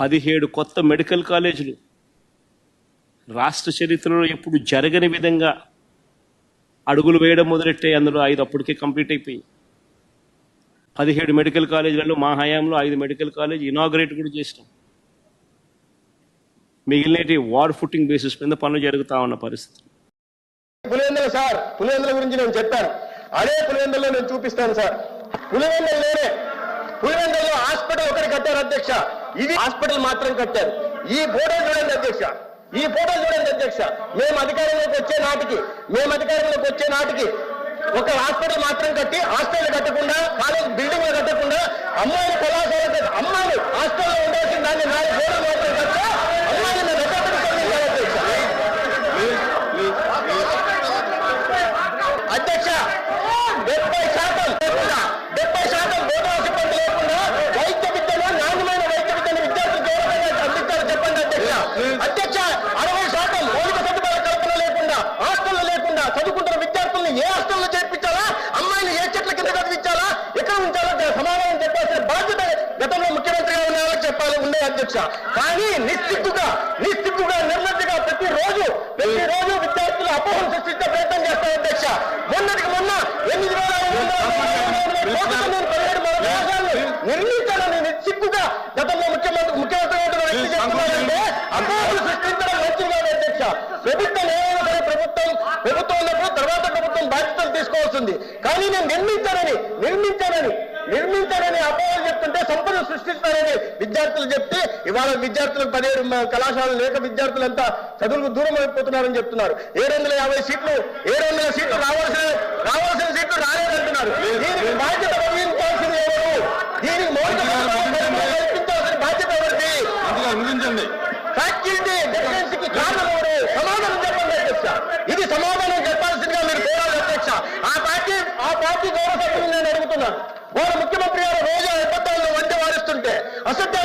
పదిహేడు కొత్త మెడికల్ కాలేజీలు. రాష్ట్ర చరిత్రలో ఎప్పుడు జరగని విధంగా అడుగులు వేయడం మొదలెట్టే అందులో ఐదు అప్పటికే కంప్లీట్ అయిపోయి పదిహేడు మెడికల్ కాలేజీలలో మా హయాంలో ఐదు మెడికల్ కాలేజ్ ఇనాగ్రేట్ కూడా చేసినాం. మిగిలినటి వార్ ఫుట్టింగ్ బేసిస్ మీద పనులు జరుగుతా ఉన్న పరిస్థితి. పులివెందుల సార్ పులివెందుల గురించి నేను చెప్పాను. అదే పులివెందుల్లో నేను చూపిస్తాను సార్. పులివెందులు పులివెందుల్లో హాస్పిటల్ ఒకటి కట్టారు అధ్యక్ష. ఇది హాస్పిటల్ మాత్రం కట్టారు. ఈ ఫోటో చూడండి అధ్యక్ష. ఈ ఫోటో చూడండి అధ్యక్ష. మేము అధికారంలోకి వచ్చే నాటికి మేము అధికారంలోకి వచ్చే నాటికి ఒక హాస్పిటల్ మాత్రం కట్టి హాస్టల్ కట్టకుండా కాలేజ్ బిల్డింగ్ కట్టకుండా అమ్మాయిలు కళాశాల అమ్మాయిలు హాస్టల్లో ఉండాల్సిన దాన్ని నాలుగు ఫోటో మాత్రం కట్టా అధ్యక్ష. డెబ్బై శాతం డెబ్బై శాతం. అధ్యక్ష. కానీ నిశ్చిత్తుగా నిశ్చిత్తుగా నిర్లజ్జగా ప్రతిరోజు ప్రతిరోజు విద్యార్థులు అపోహం సృష్టించే ప్రయత్నం చేస్తారు అధ్యక్ష. మొన్నటికి మొన్న ఎనిమిది వేల పదిహేడు నిర్మించాలని నిశ్చిత్తుగా గతంలో ముఖ్యమంత్రి ముఖ్యమంత్రి వ్యక్తి చేస్తున్నారంటే అపోహలు సృష్టించడం మంచిది కాదు అధ్యక్ష. ప్రభుత్వం ఏమైనా సరే ప్రభుత్వం ప్రభుత్వం ఉన్నప్పుడు తర్వాత ప్రభుత్వం బాధ్యతలు తీసుకోవాల్సింది. కానీ నేను నిర్మించానని నిర్మించానని నిర్మించానని అపోహలు చెప్తుంటే సంపద సృష్టిస్తానని విద్యార్థులు చెప్తే ఇవాళ విద్యార్థులకు పదిహేడు కళాశాలలు లేక విద్యార్థులంతా చదువులకు దూరం అయిపోతున్నారని చెప్తున్నారు. ఏడు వందల యాభై సీట్లు ఏడు వందల సీట్లు రావాల్సిన రావాల్సిన సీట్లు రాలేదంటున్నారు. దీనికి బాధ్యత వహించాల్సింది ఎవరు? దీనికి మౌలిక కల్పించాల్సిన బాధ్యత ఎవరిది? ఫ్యాకల్టీ డెఫినెన్సీకి కారణం ఎవరు? సమాధానం చెప్పండి అధ్యక్ష. ఇది సమాధానం చెప్పాల్సిందిగా మీరు కోరాలి అధ్యక్ష. ఆ పార్టీ ఆ పార్టీ గౌరవ సభ్యులు నేను అడుగుతున్నాను. ¡Acepta!